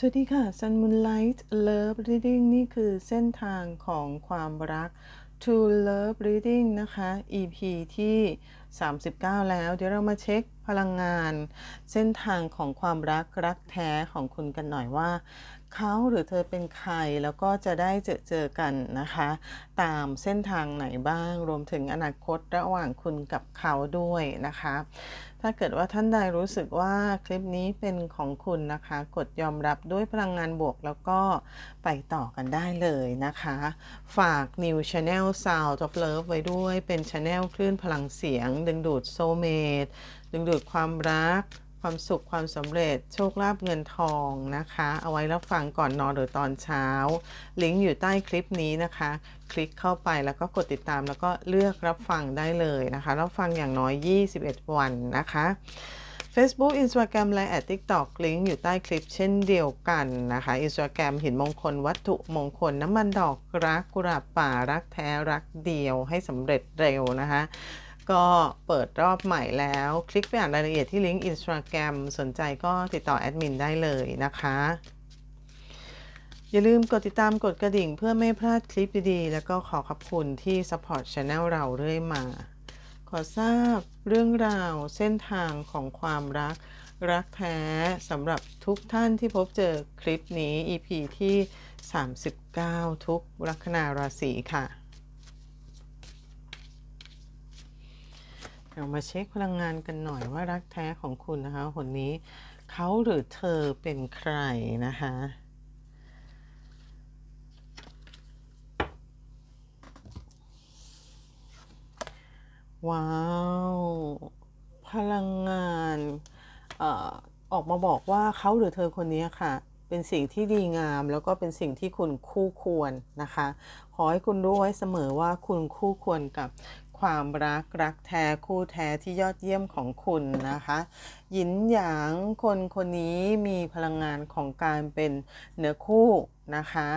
สวัสดีค่ะ Sun Moonlight Love Reading นี่คือเส้นทางของความรัก To Love Reading นะคะ EP ที่ 39 แล้ว เดี๋ยวเรามาเช็คพลังงาน เส้นทางของความรักรักแท้ของคุณกันหน่อยว่า เขาหรือเธอเป็นใครแล้วก็จะได้เจอเจอกันนะคะ ตามเส้นทางไหนบ้าง รวมถึงอนาคตระหว่างคุณกับเขาด้วยนะคะ ถ้าเกิดว่าท่านใดรู้สึกว่าคลิปนี้เป็นของคุณนะคะ กดยอมรับด้วยพลังงานบวกแล้วก็ไปต่อกันได้เลยนะคะ ฝาก New Channel Sound of Love ไว้ด้วยเป็น Channel คลื่นพลังเสียง ดึงดูดโซเมตดึงดูดความรัก ความสุขความสำเร็จโชคลาภเงินทองนะคะ เอาไว้รับฟังก่อนนอนหรือตอนเช้า ลิงก์อยู่ใต้คลิปนี้นะคะ คลิกเข้าไปแล้วก็กดติดตามแล้วก็เลือกรับฟังได้เลยนะคะ รับฟังอย่างน้อย 21 วันนะคะ Facebook Instagram และ TikTok ลิงก์อยู่ใต้คลิปเช่นเดียวกันนะคะ Instagram หินมงคล วัตถุมงคล น้ำมันดอกรักกุหลาบป่ารักแท้รักเดียวให้สำเร็จเร็วนะคะ ก็เปิดรอบใหม่แล้ว คลิกไปอ่านรายละเอียดที่ลิงก์ Instagram สนใจก็ติดต่อแอดมินได้เลยนะคะ อย่าลืมกดติดตามกดกระดิ่งเพื่อไม่พลาดคลิปดีๆ แล้วก็ขอขอบคุณที่ support channel เราเรื่อยมา ขอทราบเรื่องราวเส้นทางของความรักรักแท้สำหรับทุกท่านที่พบเจอคลิปนี้ EP ที่ 39 ทุกลัคนาราศีค่ะ เรามาเช็คพลังงานกันหน่อยว่ารักแท้ของคุณนะคะคนนี้เขาหรือเธอเป็นใครนะคะว้าว พลังงานออออกมาบอกว่าเขาหรือเธอคนนี้ค่ะ เป็นสิ่งที่ดีงาม แล้วก็เป็นสิ่งที่คุณคู่ควรนะคะ ขอให้คุณรู้ไว้เสมอว่าคุณคู่ควรกับ ความรักรักแท้คู่แท้ที่ยอดเยี่ยมของคุณนะคะหยินหยางคนคนนี้มีพลังงานของการเป็นเนื้อคู่นะคะ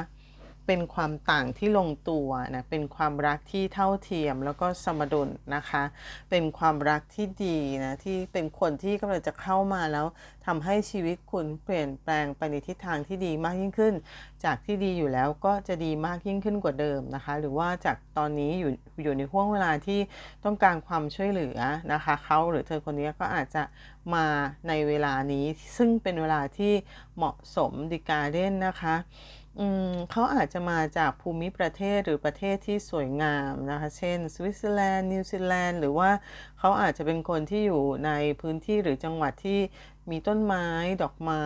เป็นความต่างที่ลงตัวนะเป็นความรักที่เท่าเทียมแล้วก็สมดุลนะคะ เป็นความรักที่ดีนะที่เป็นคนที่กำลังจะเข้ามาแล้วทำให้ชีวิตคุณเปลี่ยนแปลงไปในทิศทางที่ดีมากยิ่งขึ้น จากที่ดีอยู่แล้วก็จะดีมากยิ่งขึ้นกว่าเดิมนะคะ หรือว่าจากตอนนี้อยู่อยู่ในห่วงเวลาที่ต้องการความช่วยเหลือนะคะเขาหรือเธอคนนี้ก็อาจจะมาในเวลานี้ซึ่งเป็นเวลาที่เหมาะสมดิการเด่นนะคะ อืมเขาอาจจะมาจากภูมิประเทศหรือประเทศที่สวยงามนะคะ เช่น สวิตเซอร์แลนด์ นิวซีแลนด์ หรือว่าเขาอาจจะเป็นคนที่อยู่ในพื้นที่หรือจังหวัดที่มีต้นไม้ดอกไม้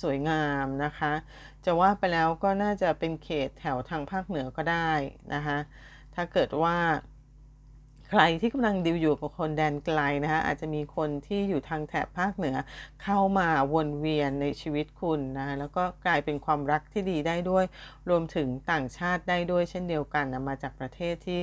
สวยงามนะคะ จะว่าไปแล้วก็น่าจะเป็นเขตแถวทางภาคเหนือก็ได้นะคะ ถ้าเกิดว่า ใครที่กำลังดิวอยู่กับคนแดนไกลนะคะอาจจะมีคนที่อยู่ทางแถบภาคเหนือ เข้ามาวนเวียนในชีวิตคุณนะแล้วก็กลายเป็นความรักที่ดีได้ด้วย รวมถึงต่างชาติได้ด้วยเช่นเดียวกันนะมาจากประเทศที่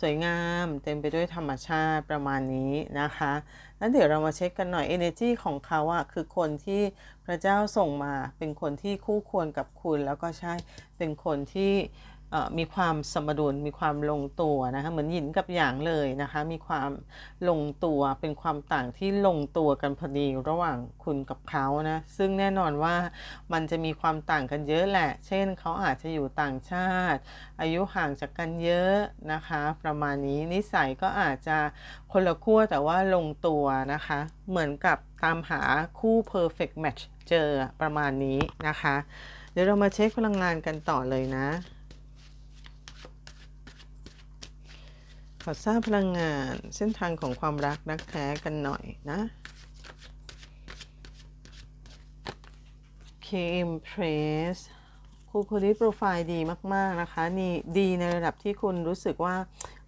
สวยงาม เต็มไปด้วยธรรมชาติประมาณนี้นะคะแล้วเดี๋ยวเรามาเช็คกันหน่อย energy ของเขาอะคือคนที่พระเจ้าส่งมาเป็นคนที่คู่ควรกับคุณ แล้วก็ใช่เป็นคนที่ มีความสมดุลมีความลงตัวนะคะเหมือนหยินกับหยางเลยนะคะมีความลงตัวเป็นความต่างที่ลงตัวกันพอดีระหว่างคุณกับเขานะซึ่งแน่นอนว่ามันจะมีความต่างกันเยอะแหละ เช่นเขาอาจจะอยู่ต่างชาติ อายุห่างจากกันเยอะนะคะ ประมาณนี้นิสัยก็อาจจะคนละขั้วแต่ว่าลงตัวนะคะ เหมือนกับตามหาคู่ perfect match เจอประมาณนี้นะคะ เดี๋ยวเรามาเช็คพลังงานกันต่อเลยนะ ขอทราบพลังงานเส้นทางของความรักรักแท้กันหน่อยนะ K Impress ครูคนนี้โปรไฟล์ดีมาก ๆ นะคะ นี่ดีในระดับที่คุณรู้สึกว่า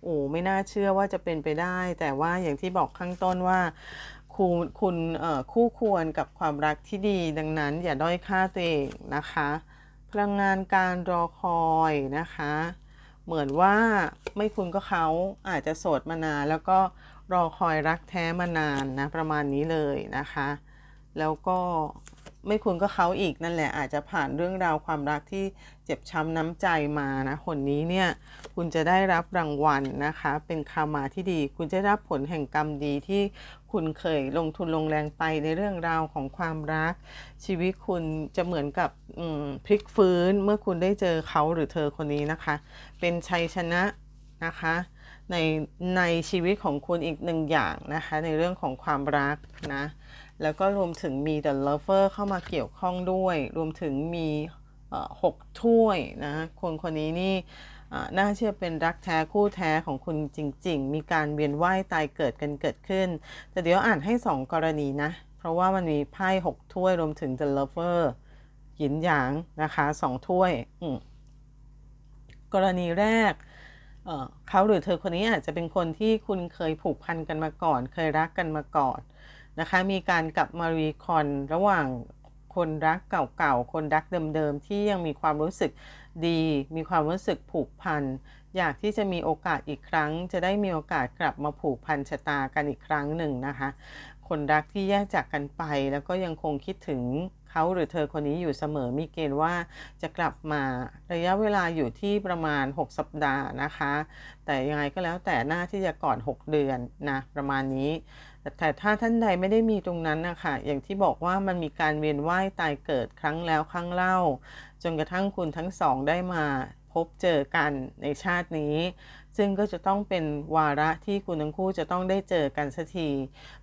โอ้ไม่น่าเชื่อว่าจะเป็นไปได้ แต่ว่าอย่างที่บอกข้างต้นว่า คุณคุณคู่ควรกับความรักที่ดีดังนั้นอย่าด้อยค่าตัวเองนะคะ พลังงานการรอคอยนะคะ เหมือนว่าไม่คุณก็เขาอาจจะโสดมานาน แล้วก็รอคอยรักแท้มานานนะประมาณนี้เลยนะคะ แล้วก็ไม่คุณก็เขาอีกนั่นแหละอาจจะผ่านเรื่องราวความรักที่เจ็บช้ำน้ำใจมานะคนนี้เนี่ย คุณจะได้รับรางวัลนะคะ เป็นคามาที่ดี คุณจะได้รับผลแห่งกรรมดีที่คุณเคยลงทุนลงแรงไปในเรื่องราวของความรัก ชีวิตคุณจะเหมือนกับพลิกฟื้นเมื่อคุณได้เจอเขาหรือเธอคนนี้นะคะ เป็นชัยชนะนะคะในในชีวิตของคุณอีกหนึ่งอย่างนะคะ ในเรื่องของความรักนะ แล้วก็รวมถึงมี The Lover เข้ามาเกี่ยวข้องด้วย รวมถึงมีหกถ้วยนะคนคนนี้นี่ น่าเชื่อเป็นรักแท้คู่แท้ของคุณจริง ๆ มีการเวียนว่ายตายเกิดกันเกิดขึ้น แต่เดี๋ยวอ่านให้ 2 กรณีนะ เพราะว่ามันมีไพ่6ถ้วยรวมถึง The Lover หยินหยางนะคะ2ถ้วย กรณีแรกเขาหรือเธอคนนี้อาจจะเป็นคนที่คุณเคยผูกพันกันมาก่อน เคยรักกันมาก่อนนะคะ มีการกลับมารีคอนระหว่างคนรักเก่าๆ คนรักเดิมๆ ที่ยังมีความรู้สึก ดี มีความรู้สึกผูกพัน อยากที่จะมีโอกาสอีกครั้ง จะได้มีโอกาสกลับมาผูกพันชะตากันอีกครั้งหนึ่งนะคะ คนรักที่แยกจากกันไป แล้วก็ยังคงคิดถึงเขาหรือเธอคนนี้อยู่เสมอมีเกณฑ์ว่าจะกลับมาระยะเวลาอยู่ที่ประมาณ 6 สัปดาห์นะคะ แต่ยังไงก็แล้วแต่หน้าที่จะก่อน 6 เดือนนะประมาณนี้ แต่ถ้าท่านใดไม่ได้มีตรงนั้นนะคะอย่างที่บอกว่ามันมีการเวียนว่ายตายเกิดครั้งแล้วครั้งเล่า จนกระทั่งคุณทั้งสองได้มาพบเจอกันในชาตินี้ ซึ่งก็จะต้องเป็นวาระที่คุณทั้งคู่จะต้องได้เจอกันสักที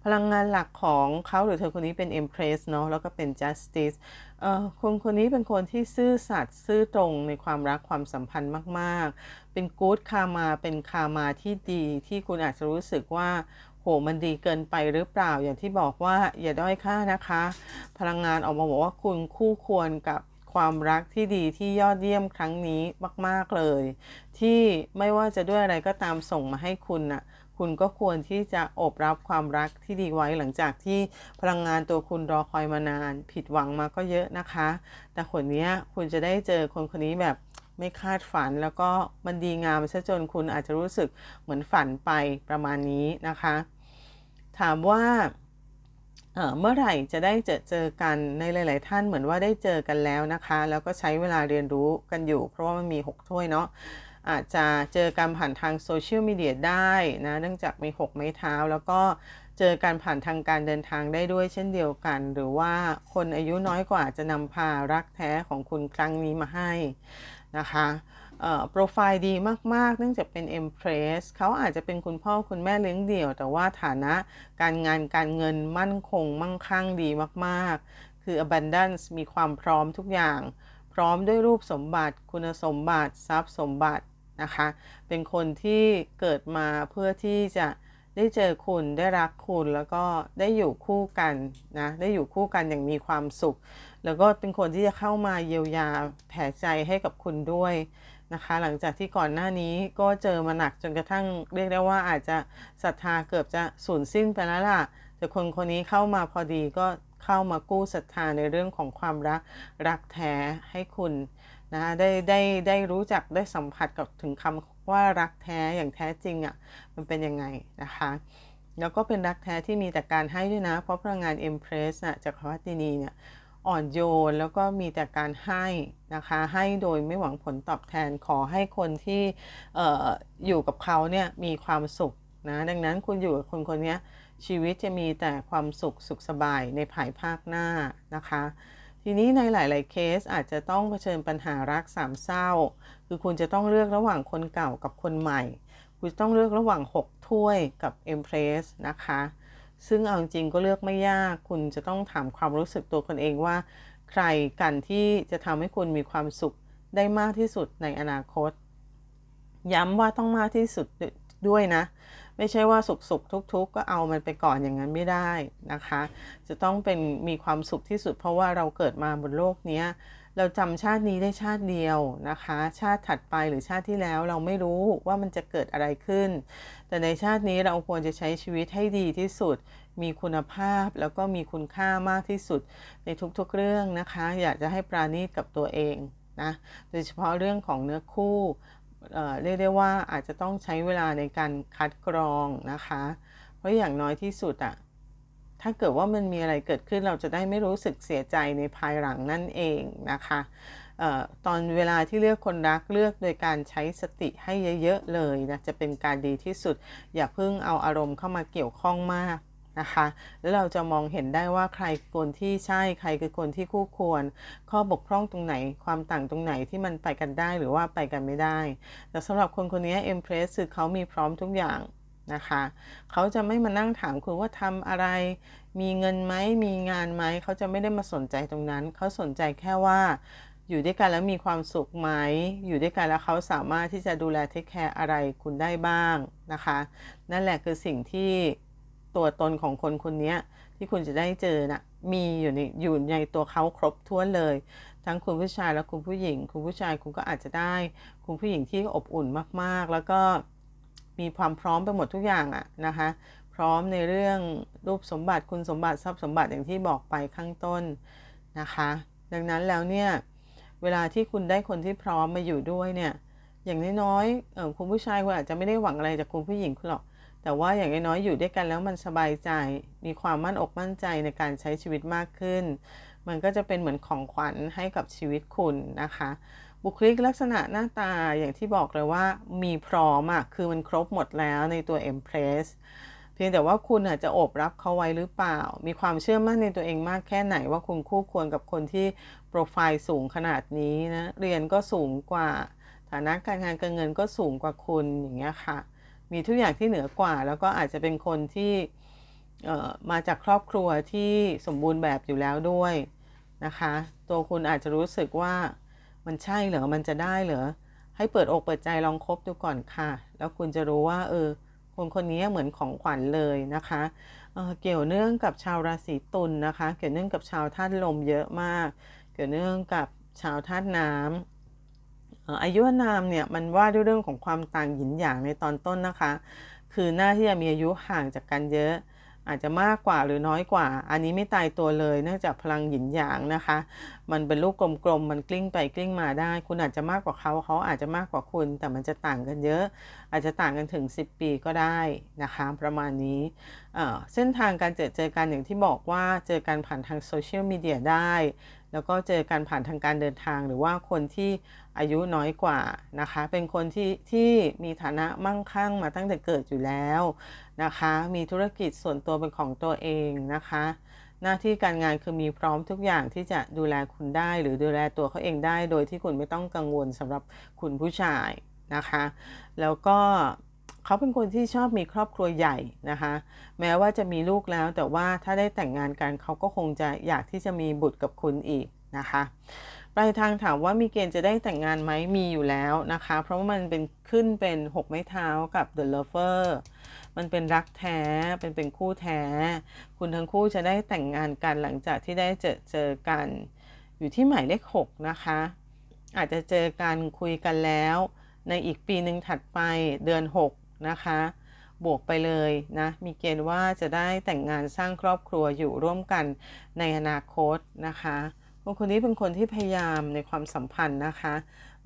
พลังงานหลักของเขาหรือเธอคนนี้เป็น Empress เนาะแล้วก็เป็น Justice เอ่อคนคนนี้เป็นคนที่ซื่อสัตย์ซื่อตรงในความรักความสัมพันธ์มาก ๆ เป็นกู๊ดคามาเป็นคามาที่ดีที่คุณอาจจะรู้สึกว่า โหมันดีเกินไปหรือเปล่าอย่างที่บอกว่าอย่าด้อยค่านะคะ พลังงานออกมาบอกว่าคุณคู่ควรกับความรักที่ดีที่ยอดเยี่ยมครั้งนี้มาก ๆเลย ที่ไม่ว่าจะด้วยอะไรก็ตามส่งมาให้คุณนะ่ะคุณก็ควรที่จะอบรับความรักที่ดีไว้หลังจากที่พลังงานตัวคุณรอคอยมานาน ผิดหวังมาก็เยอะนะคะ แต่คนนี้คุณจะได้เจอคนคนนี้แบบไม่คาดฝันแล้วก็มันดีงามซะจนคุณอาจจะรู้สึกเหมือนฝันไปประมาณนี้นะคะ ถามว่าเมื่อไหร่จะได้เจอเจอกันในหลาย ๆ ท่านเหมือนว่าได้เจอกันแล้วนะคะ แล้วก็ใช้เวลาเรียนรู้กันอยู่ เพราะว่ามันมี 6 ถ้วยเนาะอาจจะเจอกันผ่านทางโซเชียลมีเดียได้นะเนื่องจากมี 6 ไม้เท้า แล้วก็เจอกันผ่านทางการเดินทางได้ด้วยเช่นเดียวกัน หรือว่าคนอายุน้อยกว่าจะนำพารักแท้ของคุณครั้งนี้มาให้นะคะ โปรไฟล์ดีมาก ๆ เนื่องจากเป็น Empress เขาอาจจะเป็นคุณพ่อคุณแม่เลี้ยงเดี่ยว แต่ว่าฐานะการงานการเงินมั่นคง มั่งคั่งดีมาก ๆ คือ abundance มีความพร้อมทุกอย่าง พร้อมด้วยรูปสมบัติคุณสมบัติทรัพย์สมบัตินะคะ เป็นคนที่เกิดมาเพื่อที่จะได้เจอคุณได้รักคุณแล้วก็ได้อยู่คู่กันนะได้อยู่คู่กันอย่างมีความสุข แล้วก็เป็นคนที่จะเข้ามาเยียวยาแผ่ใจให้กับคุณด้วย นะคะ หลังจากที่ก่อนหน้านี้ก็เจอมาหนักจนกระทั่งเรียกได้ว่าอาจจะศรัทธาเกือบจะสูญสิ้นไปแล้วล่ะ แต่คนคนนี้เข้ามาพอดีก็เข้ามากู้ศรัทธาในเรื่องของความรักรักแท้ให้คุณนะได้ได้ได้รู้จักได้สัมผัสกับถึงคำว่ารักแท้อย่างแท้จริงอะ่ะมันเป็นยังไงนะคะแล้วก็เป็นรักแท้ที่มีแต่การให้ด้วยนะ เพราะพลังงานเอ็มเพรสนะจากวัตินีเนี่ย อ่อนโยนแล้วก็มีแต่การให้นะคะ ให้โดยไม่หวังผลตอบแทนขอให้คนที่อออยู่กับเขาเนี่ยมีความสุขนะดังนั้นคุณอยู่กับคนคนนี้ชีวิตจะมีแต่ความสุขสุขสบายในภายภาคหน้านะคะ ทีนี้ในหลาย ๆ เคสอาจจะต้องเผชิญปัญหารักสามเศร้า คือคุณจะต้องเลือกระหว่างคนเก่ากับคนใหม่ คุณต้องเลือกระหว่าง 6 ถ้วยกับ Empress นะคะ ซึ่งเอาจริงก็เลือกไม่ยาก คุณจะต้องถามความรู้สึกตัวคนเองว่า ใครกันที่จะทำให้คุณมีความสุขได้มากที่สุดในอนาคต ย้ำว่าต้องมากที่สุดด้วยนะ ไม่ใช่ว่าสุขสุขทุกๆกก็เอามันไปก่อนอย่างนั้นไม่ได้นะคะ จะต้องเป็นมีความสุขที่สุด เพราะว่าเราเกิดมาบนโลกนี้เราจำชาตินี้ได้ชาติเดียวนะคะ ชาติถัดไปหรือชาติที่แล้วเราไม่รู้ว่ามันจะเกิดอะไรขึ้น แต่ในชาตินี้เราควรจะใช้ชีวิตให้ดีที่สุด มีคุณภาพแล้วก็มีคุณค่ามากที่สุดในทุกๆเรื่องนะคะ อยากจะให้ปราณีตกับตัวเองนะ โดยเฉพาะเรื่องของเนื้อคู่ เรียกได้ว่าอาจจะต้องใช้เวลาในการคัดกรองนะคะ เพราะอย่างน้อยที่สุดอะถ้าเกิดว่ามันมีอะไรเกิดขึ้นเราจะได้ไม่รู้สึกเสียใจในภายหลังนั่นเองนะคะออตอนเวลาที่เลือกคนรักเลือกโดยการใช้สติให้เยอะๆเลยนะจะเป็นการดีที่สุด อย่าเพิ่งเอาอารมณ์เข้ามาเกี่ยวข้องมาก นะคะ แล้วเราจะมองเห็นได้ว่าใครคือคนที่ใช่ใครคือคนที่คู่ควร ข้อบกพร่องตรงไหนความต่างตรงไหนที่มันไปกันได้หรือว่าไปกันไม่ได้ แต่สำหรับคนคนนี้เอ็มเพรสคือเขามีพร้อมทุกอย่างนะคะเขาจะไม่มานั่งถามคุณว่าทำอะไร มีเงินไหมมีงานไหมเขาจะไม่ได้มาสนใจตรงนั้น เขาสนใจแค่ว่าอยู่ด้วยกันแล้วมีความสุขไหม อยู่ด้วยกันแล้วเขาสามารถที่จะดูแลเทคแคร์อะไรคุณได้บ้างนะคะ นั่นแหละคือสิ่งที่ ตัวตนของคนคนนี้ที่คุณจะได้เจอนะ่ะมีอยู่ในอยู่ในตัวเขาครบถ้วนเลย ทั้งคุณผู้ชายและคุณผู้หญิง คุณผู้ชายคุณก็อาจจะได้ คุณผู้หญิงที่อบอุ่นมากๆ แล้วก็มีความพร้อมไปหมดทุกอย่างอะนะคะ พร้อมในเรื่องรูปสมบัติคุณสมบัติทรัพย์สมบัติอย่างที่บอกไปข้างต้นนะคะ ดังนั้นแล้วเนี่ยเวลาที่คุณได้คนที่พร้อมมาอยู่ด้วยเนี่ยอย่างน้อยๆคุณผู้ชายคุณอาจจะไม่ได้หวังอะไรจากคุณผู้หญิงคุณหรอก แต่ว่าอย่างน้อยๆอยู่ด้วยกันแล้วมันสบายใจ มีความมั่นอกมั่นใจในการใช้ชีวิตมากขึ้น มันก็จะเป็นเหมือนของขวัญให้กับชีวิตคุณนะคะ บุคลิกลักษณะหน้าตาอย่างที่บอกเลยว่ามีพร้อมอะคือมันครบหมดแล้วในตัว Empress เพียงแต่ว่าคุณอาจจะโอบรับเขาไว้หรือเปล่า มีความเชื่อมั่นในตัวเองมากแค่ไหนว่าคุณคู่ควรกับคนที่โปรไฟล์สูงขนาดนี้นะ เรียนก็สูงกว่า ฐานะการงานการเงินก็สูงกว่าคุณอย่างเงี้ยค่ะ มีทุกอย่างที่เหนือกว่า แล้วก็อาจจะเป็นคนที่มาจากครอบครัวที่สมบูรณ์แบบอยู่แล้วด้วยนะคะ ตัวคุณอาจจะรู้สึกว่ามันใช่เหรอ มันจะได้เหรอ ให้เปิดอกเปิดใจลองคบดูก่อนค่ะ แล้วคุณจะรู้ว่า เออ คนคนนี้เหมือนของขวัญเลยนะคะเเกี่ยวเนื่องกับชาวราศีตุลนนะคะ เกี่ยวเนื่องกับชาวธาตุลมเยอะมาก เกี่ยวเนื่องกับชาวธาตุน้ำ อายุนามเนี่ยมันว่าด้วยเรื่องของความต่างหยินหยางในตอนต้นนะคะ คือหน้าที่จะมีอายุห่างจากกันเยอะ อาจจะมากกว่าหรือน้อยกว่า อันนี้ไม่ตายตัวเลยเนื่องจากพลังหยินหยางนะคะ มันเป็นลูกกลมๆมันกลิ้งไปกลิ้งมาได้ คุณอาจจะมากกว่าเขาเขาอาจจะมากกว่าคุณ แต่มันจะต่างกันเยอะ อาจจะต่างกันถึง 10 ปีก็ได้นะคะ ประมาณนี้เส้นทางการเจอเจอกันอย่างที่บอกว่าเจอกันผ่านทางโซเชียลมีเดียได้ แล้วก็เจอกันผ่านทางการเดินทาง หรือว่าคนที่อายุน้อยกว่านะคะ เป็นคนที่ที่มีฐานะมั่งคั่งมาตั้งแต่เกิดอยู่แล้วนะคะ มีธุรกิจส่วนตัวเป็นของตัวเองนะคะ หน้าที่การงานคือมีพร้อมทุกอย่างที่จะดูแลคุณได้ หรือดูแลตัวเขาเองได้ โดยที่คุณไม่ต้องกังวลสำหรับคุณผู้ชายนะคะ แล้วก็ เขาเป็นคนที่ชอบมีครอบครัวใหญ่นะคะ แม้ว่าจะมีลูกแล้วแต่ว่าถ้าได้แต่งงานกันเขาก็คงจะอยากที่จะมีบุตรกับคุณอีกนะคะปลายทางถามว่ามีเกณฑ์จะได้แต่งงานไหมมีอยู่แล้วนะคะ เพราะว่ามันเป็นขึ้นเป็น 6 ไม้เท้ากับ The Lover มันเป็นรักแท้เป็นเป็นคู่แท้ คุณทั้งคู่จะได้แต่งงานกันหลังจากที่ได้เจอเจอกันอยู่ที่หมายเลข 6 นะคะ อาจจะเจอกันคุยกันแล้ว ในอีกปีหนึ่งถัดไปเดือน 6 นะคะ บวกไปเลยนะ มีเกณฑ์ว่าจะได้แต่งงานสร้างครอบครัวอยู่ร่วมกันในอนาคตนะคะคนคนนี้เป็นคนที่พยายามในความสัมพันธ์นะคะ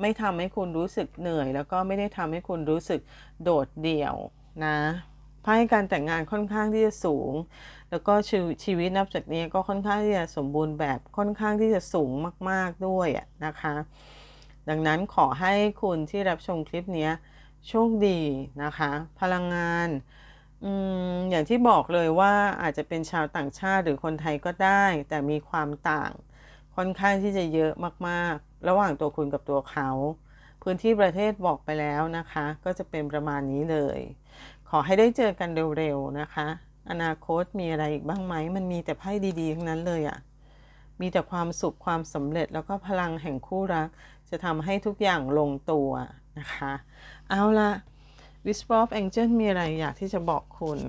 ไม่ทำให้คุณรู้สึกเหนื่อย แล้วก็ไม่ได้ทำให้คุณรู้สึกโดดเดี่ยวนะไพ่การแต่งงานค่อนข้างที่จะสูง แล้วก็ชชีวิตนับจากนี้ก็ค่อนข้างที่จะสมบูรณ์แบบค่อนข้างที่จะสูงมาก ๆด้วยนะคะ ดังนั้นขอให้คุณที่รับชมคลิปนี้ โชคดีนะคะ พลังงานอืมอย่างที่บอกเลยว่าอาจจะเป็นชาวต่างชาติหรือคนไทยก็ได้ แต่มีความต่างค่อนข้างที่จะเยอะมากๆ ระหว่างตัวคุณกับตัวเขา พื้นที่ประเทศบอกไปแล้วนะคะ ก็จะเป็นประมาณนี้เลย ขอให้ได้เจอกันเร็วๆนะคะ อนาคตมีอะไรอีกบ้างไหมมันมีแต่ไพ่ดีๆทั้งนั้นเลยอะ่ะมีแต่ความสุขความสำเร็จแล้วก็พลังแห่งคู่รัก จะทำให้ทุกอย่างลงตัวนะคะ เอาละ Whisper of Angel มีอะไรอยากที่จะบอกคุณ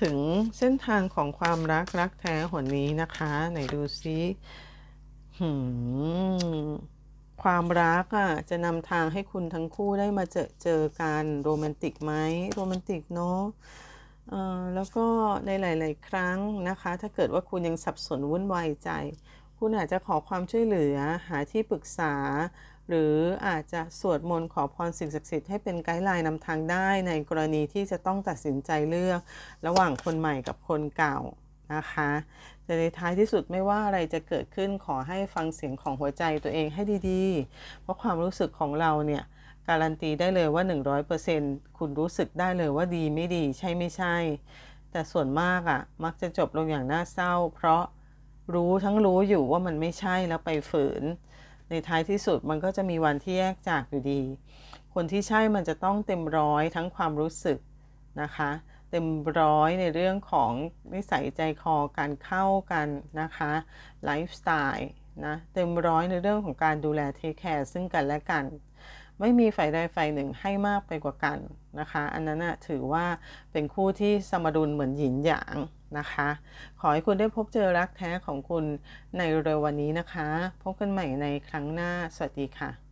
ถึงเส้นทางของความรักรักแท้หนนี้นะคะ ไหนดูซิหืความรักอะจะนำทางให้คุณทั้งคู่ได้มาเจอเจอกันโรแมนติกไหมโรแมนติกเนาะแล้วก็ในหลาย ๆ ครั้งนะคะ ถ้าเกิดว่าคุณยังสับสนวุ่นวายใจ คุณอาจจะขอความช่วยเหลือหาที่ปรึกษา หรืออาจจะสวดมนต์ขอพรสิ่งศักดิ์สิทธิ์ให้เป็นไกด์ไลน์นำทางได้ในกรณีที่จะต้องตัดสินใจเลือก ระหว่างคนใหม่กับคนเก่านะคะแต่ในท้ายที่สุดไม่ว่าอะไรจะเกิดขึ้นขอให้ฟังเสียงของหัวใจตัวเองให้ดีๆ เพราะความรู้สึกของเราเนี่ยการันตีได้เลยว่า 100%คุณรู้สึกได้เลยว่าดีไม่ดีใช่ไม่ใช่ แต่ส่วนมากอะ่ะมักจะจบลงอย่างน่าเศร้า เพราะ รู้ทั้งรู้อยู่ว่ามันไม่ใช่แล้วไปฝืน ในท้ายที่สุดมันก็จะมีวันที่แยกจากอยู่ดี คนที่ใช่มันจะต้องเต็มร้อยทั้งความรู้สึกนะคะ เต็มร้อยในเรื่องของนิสัยใจคอการเข้ากันนะคะไลฟ์สไตล์นะเต็มร้อยในเรื่องของการดูแลเทคแคร์ซึ่งกันและกัน ไม่มีฝ่ายใดฝ่ายหนึ่งให้มากไปกว่ากันนะคะ อันนั้นนะถือว่าเป็นคู่ที่สมดุลเหมือนหยินหยาง นะคะ ขอให้คุณได้พบเจอรักแท้ของคุณในเร็ววันนี้นะคะ พบกันใหม่ในครั้งหน้า สวัสดีค่ะ